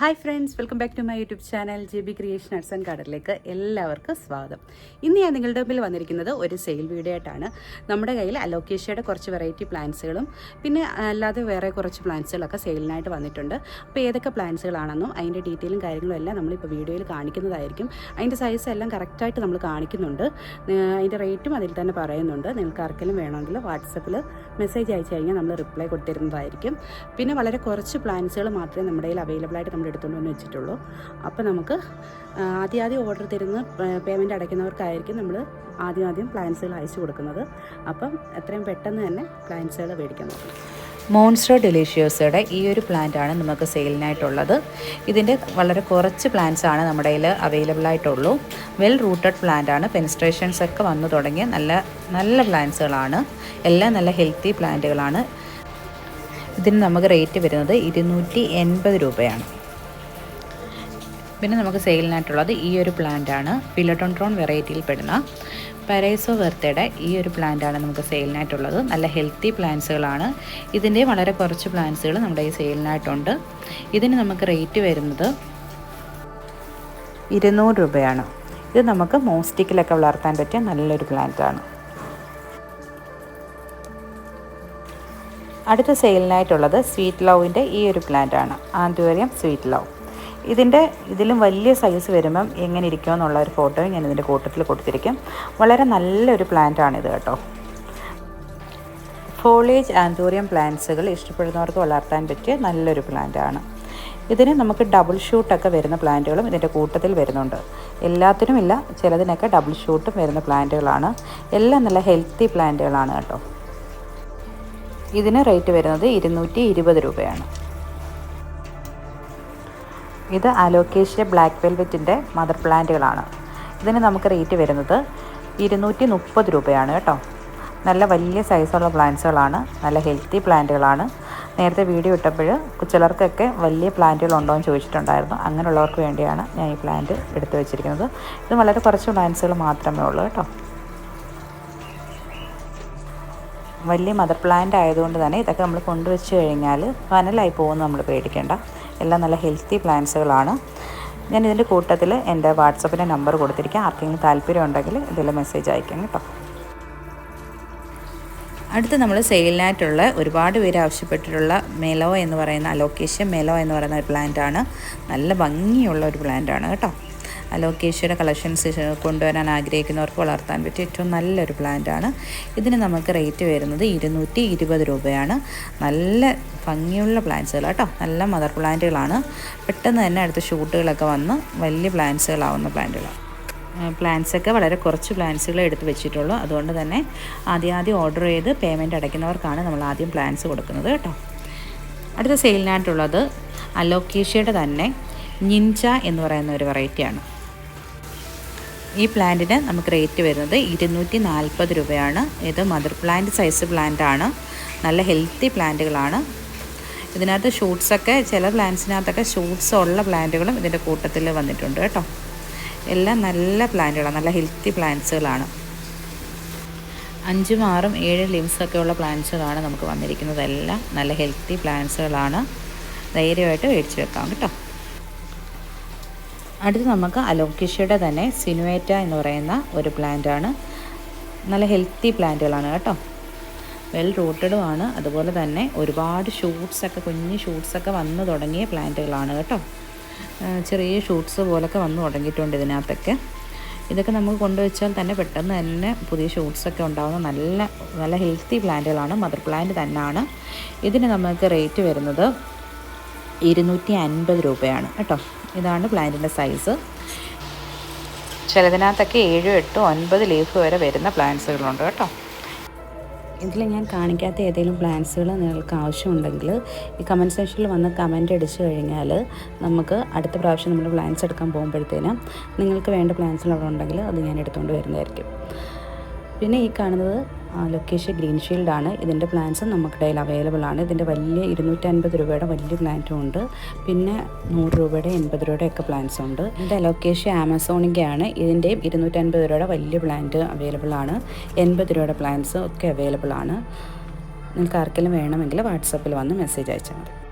Hi friends welcome back to my YouTube channel J B creation arts and എല്ലാവർക്കും സ്വാഗതം. ഇന്ന് ഞാൻ നിങ്ങളുടെ മുമ്പിൽ വന്നിരിക്കുന്നത് ഒരു സെയിൽ വീഡിയോ ആയിട്ടാണ്. നമ്മുടെ കയ്യിൽ അലോക്കേഷ്യയുടെ കുറച്ച് വെറൈറ്റി പ്ലാന്റ്സുകളും പിന്നെ അല്ലാതെ വേറെ കുറച്ച് പ്ലാന്റ്സുകളൊക്കെ സെയിലിനായിട്ട് വന്നിട്ടുണ്ട്. അപ്പോൾ ഏതൊക്കെ പ്ലാന്റ്സുകളാണെന്നും അതിന്റെ ഡീറ്റെയിലും കാര്യങ്ങളും എല്ലാം നമ്മളിപ്പോൾ വീഡിയോയിൽ കാണിക്കുന്നതായിരിക്കും. അതിന്റെ സൈസ് എല്ലാം കറക്റ്റായിട്ട് നമ്മൾ കാണിക്കുന്നുണ്ട്. അതിന്റെ റേറ്റും അതിൽ തന്നെ പറയുന്നുണ്ട്. നിങ്ങൾക്ക് ആർക്കെങ്കിലും വേണമെങ്കിൽ വാട്സപ്പിൽ മെസ്സേജ് അയച്ചു കഴിഞ്ഞാൽ നമ്മൾ റിപ്ലൈ കൊടുത്തിരുന്നതായിരിക്കും. പിന്നെ വളരെ കുറച്ച് പ്ലാന്റ്സുകൾ മാത്രമേ നമ്മുടെ കയ്യിൽ അവൈലബിൾ ആയിട്ട് നമ്മൾ എടുത്തുകൊണ്ട് വന്ന് വെച്ചിട്ടുള്ളൂ. അപ്പോൾ നമുക്ക് ആദ്യം ആദ്യം ഓർഡർ തരുന്ന പേയ്മെന്റ് അടയ്ക്കുന്നവർക്കായിരിക്കും നമ്മൾ ആദ്യം ആദ്യം പ്ലാൻസുകൾ അയച്ചു കൊടുക്കുന്നത്. അപ്പം എത്രയും പെട്ടെന്ന് തന്നെ പ്ലാൻസുകൾ മേടിക്കാൻ നോക്കണം മോൺസ്റ്റർ ഡെലീഷ്യസുടെ ഈ ഒരു പ്ലാന്റാണ് നമുക്ക് സെയിലിനായിട്ടുള്ളത് ഇതിന്റെ വളരെ കുറച്ച് പ്ലാന്റ്സ് ആണ് നമ്മുടെ കയ്യിൽ അവൈലബിൾ ആയിട്ടുള്ളൂ വെൽ റൂട്ടഡ് പ്ലാന്റ് ആണ്. പെനിസ്ട്രേഷൻസ് ഒക്കെ വന്നു തുടങ്ങിയ നല്ല നല്ല പ്ലാന്റ്സുകളാണ് എല്ലാം നല്ല ഹെൽത്തി പ്ലാന്റുകളാണ് ഇതിന് നമുക്ക് റേറ്റ് വരുന്നത് ഇരുന്നൂറ്റി എൺപത് രൂപയാണ്. പിന്നെ നമുക്ക് സെയിലിനായിട്ടുള്ളത് ഈ ഒരു പ്ലാന്റ് ആണ്. ഫിലോട്ടോൺട്രോൺ വെറൈറ്റിയിൽ പെടുന്ന പരൈസോ വെർത്തയുടെ ഈ ഒരു പ്ലാന്റ് ആണ് നമുക്ക് സെയിലിനായിട്ടുള്ളത്. നല്ല ഹെൽത്തി പ്ലാന്റ്സുകളാണ് ഇതിന്റെ വളരെ കുറച്ച് പ്ലാന്റ്സുകൾ നമ്മുടെ ഈ സെയിലിനായിട്ടുണ്ട്. ഇതിന് നമുക്ക് റേറ്റ് വരുന്നത് ഇരുന്നൂറ് രൂപയാണ്. ഇത് നമുക്ക് മോസ്റ്റിക്കിലൊക്കെ വളർത്താൻ പറ്റിയ നല്ലൊരു പ്ലാന്റ് ആണ്. അടുത്ത സെയിലിനായിട്ടുള്ളത് സ്വീറ്റ് ലവിന്റെ ഈ ഒരു പ്ലാന്റ് ആണ്. ആന്തൂരിയം സ്വീറ്റ് ലവ് ഇതിന്റെ ഇതിലും വലിയ സൈസ് വരുമ്പം എങ്ങനെ ഇരിക്കുമെന്നുള്ള ഒരു ഫോട്ടോയും ഞാൻ ഇതിന്റെ കൂട്ടത്തിൽ കൊടുത്തിരിക്കും. വളരെ നല്ലൊരു പ്ലാന്റ് ആണിത് കേട്ടോ. ഫോളേജ് ആന്തൂറിയം പ്ലാന്റ്സുകൾ ഇഷ്ടപ്പെടുന്നവർക്ക് വളർത്താൻ പറ്റിയ നല്ലൊരു പ്ലാന്റ് ആണ്. ഇതിന് നമുക്ക് ഡബിൾ ഷൂട്ടൊക്കെ വരുന്ന പ്ലാന്റുകളും ഇതിന്റെ കൂട്ടത്തിൽ വരുന്നുണ്ട്. എല്ലാത്തിനുമില്ല ചിലതിനൊക്കെ ഡബിൾ ഷൂട്ടും വരുന്ന പ്ലാന്റുകളാണ് എല്ലാം നല്ല ഹെൽത്തി പ്ലാന്റുകളാണ് കേട്ടോ. ഇതിന് റേറ്റ് വരുന്നത് ഇരുന്നൂറ്റി രൂപയാണ്. ഇത് അലോക്കേഷ്യ ബ്ലാക്ക് വെൽവെറ്റിന്റെ മദർ പ്ലാന്റുകളാണ്. ഇതിന് നമുക്ക് റേറ്റ് വരുന്നത് ഇരുന്നൂറ്റി മുപ്പത് രൂപയാണ് കേട്ടോ. നല്ല വലിയ സൈസുള്ള പ്ലാന്റ്സുകളാണ് നല്ല ഹെൽത്തി പ്ലാന്റുകളാണ്. നേരത്തെ വീഡിയോ ഇട്ടപ്പോൾ ചിലർക്കൊക്കെ വലിയ പ്ലാന്റുകൾ ഉണ്ടോ എന്ന് ചോദിച്ചിട്ടുണ്ടായിരുന്നു. അങ്ങനെയുള്ളവർക്ക് വേണ്ടിയാണ് ഞാൻ ഈ പ്ലാന്റ് എടുത്തു വെച്ചിരിക്കുന്നത്. ഇത് വളരെ കുറച്ച് പ്ലാന്റ്സുകൾ മാത്രമേ ഉള്ളൂ കേട്ടോ. വലിയ മദർ പ്ലാന്റ് ആയതുകൊണ്ട് തന്നെ ഇതൊക്കെ നമ്മൾ കൊണ്ടുവച്ച് കഴിഞ്ഞാൽ വനലായി പോകുമെന്ന് നമ്മൾ പേടിക്കേണ്ട. എല്ലാം നല്ല ഹെൽത്തി പ്ലാന്റ്സുകളാണ് ഞാൻ ഇതിന്റെ കൂട്ടത്തിൽ എന്റെ വാട്സപ്പിന്റെ നമ്പർ കൊടുത്തിരിക്കാം. ആർക്കെങ്കിലും താല്പര്യം ഉണ്ടെങ്കിൽ ഇതിൽ മെസ്സേജ് അയക്കാം കേട്ടോ. അടുത്ത് നമ്മൾ സെയിലിനായിട്ടുള്ള ഒരുപാട് പേര് ആവശ്യപ്പെട്ടിട്ടുള്ള മെലോ എന്ന് പറയുന്ന അലോക്കേഷ്യ മെലോ എന്ന് പറയുന്ന ഒരു പ്ലാന്റ് ആണ് നല്ല ഭംഗിയുള്ള ഒരു പ്ലാന്റ് ആണ് കേട്ടോ. അലോക്കേഷ്യയുടെ കളക്ഷൻസ് കൊണ്ടുവരാൻ ആഗ്രഹിക്കുന്നവർക്ക് വളർത്താൻ പറ്റിയ ഏറ്റവും നല്ലൊരു പ്ലാന്റ് ആണ് ഇതിന് നമുക്ക് റേറ്റ് വരുന്നത് ഇരുന്നൂറ്റി ഇരുപത് രൂപയാണ്. നല്ല ഭംഗിയുള്ള പ്ലാന്റ്സുകൾ കേട്ടോ. നല്ല മദർ പ്ലാന്റുകളാണ്. പെട്ടെന്ന് തന്നെ അടുത്ത ഷൂട്ടുകളൊക്കെ വന്ന് വലിയ പ്ലാന്റ്സുകളാവുന്ന പ്ലാന്റുകളാണ്. പ്ലാൻസൊക്കെ വളരെ കുറച്ച് പ്ലാൻസുകൾ എടുത്ത് വെച്ചിട്ടുള്ളൂ. അതുകൊണ്ട് തന്നെ ആദ്യം ആദ്യം ഓർഡർ ചെയ്ത് പേയ്മെന്റ് അടയ്ക്കുന്നവർക്കാണ് നമ്മൾ ആദ്യം പ്ലാൻസ് കൊടുക്കുന്നത് കേട്ടോ. അടുത്ത സെയിലിനായിട്ടുള്ളത് അലോക്കേഷ്യയുടെ തന്നെ നിഞ്ച എന്ന് പറയുന്ന ഒരു വെറൈറ്റിയാണ്. ഈ പ്ലാന്റിന് നമുക്ക് റേറ്റ് വരുന്നത് ഇരുന്നൂറ്റി നാൽപ്പത് രൂപയാണ്. ഇത് മദർ പ്ലാന്റ് സൈസ് പ്ലാന്റ് ആണ് നല്ല ഹെൽത്തി പ്ലാന്റുകളാണ്. ഇതിനകത്ത് ഷൂട്ട്സൊക്കെ ചില പ്ലാന്റ്സിനകത്തൊക്കെ ഷൂട്ട്സ് ഉള്ള പ്ലാന്റുകളും ഇതിന്റെ കൂട്ടത്തിൽ വന്നിട്ടുണ്ട് കേട്ടോ. എല്ലാം നല്ല പ്ലാന്റുകളാണ് നല്ല ഹെൽത്തി പ്ലാന്റ്സുകളാണ്. അഞ്ചും ആറും ഏഴ് ലിംസൊക്കെ ഉള്ള പ്ലാന്റ്സുകളാണ് നമുക്ക് വന്നിരിക്കുന്നത്. എല്ലാം നല്ല ഹെൽത്തി പ്ലാന്റ്സുകളാണ്. ധൈര്യമായിട്ട് മേടിച്ച് വെക്കാം കേട്ടോ. അടുത്ത് നമുക്ക് അലോക്കിഷയുടെ തന്നെ സിനുവേറ്റ എന്ന് പറയുന്ന ഒരു പ്ലാന്റാണ് നല്ല ഹെൽത്തി പ്ലാന്റുകളാണ് കേട്ടോ. വെൽ റൂട്ടഡും ആണ്. അതുപോലെ തന്നെ ഒരുപാട് ഷൂട്ട്സൊക്കെ കുഞ്ഞ് ഷൂട്ട്സൊക്കെ വന്നു തുടങ്ങിയ പ്ലാന്റുകളാണ് കേട്ടോ. ചെറിയ ഷൂട്ട്സ് പോലൊക്കെ വന്നു തുടങ്ങിയിട്ടുണ്ട് ഇതിനകത്തൊക്കെ. ഇതൊക്കെ നമുക്ക് കൊണ്ടുവച്ചാൽ തന്നെ പെട്ടെന്ന് തന്നെ പുതിയ ഷൂട്ട്സൊക്കെ ഉണ്ടാകുന്ന നല്ല നല്ല ഹെൽത്തി പ്ലാന്റുകളാണ് മദർ പ്ലാന്റ് തന്നെയാണ്. ഇതിന് നമുക്ക് റേറ്റ് വരുന്നത് ഇരുന്നൂറ്റി അൻപത് രൂപയാണ് കേട്ടോ. ഇതാണ് പ്ലാന്റിന്റെ സൈസ് ചിലതിനകത്തൊക്കെ ഏഴോ എട്ടോ ഒൻപത് ലീഫ് വരെ വരുന്ന പ്ലാന്റ്സുകളുണ്ട് കേട്ടോ. ഇതിൽ ഞാൻ കാണിക്കാത്ത ഏതെങ്കിലും പ്ലാന്റ്സുകൾ നിങ്ങൾക്ക് ആവശ്യമുണ്ടെങ്കിൽ ഈ കമന്റ് സെക്ഷനിൽ വന്ന് കമന്റ് അടിച്ചു കഴിഞ്ഞാൽ നമുക്ക് അടുത്ത പ്രാവശ്യം നമ്മൾ പ്ലാന്റ്സ് എടുക്കാൻ പോകുമ്പോഴത്തേനും നിങ്ങൾക്ക് വേണ്ട പ്ലാൻസുകൾ അവിടെ ഉണ്ടെങ്കിൽ അത് ഞാൻ എടുത്തുകൊണ്ട് വരുന്നതായിരിക്കും. പിന്നെ ഈ കാണുന്നത് ലൊക്കേഷൻ ഗ്രീൻ ഷീൽഡാണ് ഇതിന്റെ പ്ലാൻസ് നമുക്കിടയിൽ അവൈലബിൾ ആണ്. ഇതിന്റെ വലിയ ഇരുന്നൂറ്റൻപത് രൂപയുടെ വലിയ പ്ലാന്റും ഉണ്ട്. പിന്നെ നൂറ് രൂപയുടെ എൺപത് രൂപയുടെ ഒക്കെ പ്ലാന്റ്സ് ഉണ്ട്. ഇതിന്റെ ലൊക്കേഷൻ ആമസോണിന്റെ ആണ്. ഇതിന്റെയും ഇരുന്നൂറ്റൻപത് രൂപയുടെ വലിയ പ്ലാന്റ് അവൈലബിൾ ആണ്. എൺപത് രൂപയുടെ പ്ലാന്റ്സ് ഒക്കെ അവൈലബിൾ ആണ്. നിങ്ങൾക്ക് ആർക്കെങ്കിലും വേണമെങ്കിൽ വാട്സപ്പിൽ വന്ന് മെസ്സേജ് അയച്ചാൽ മതി.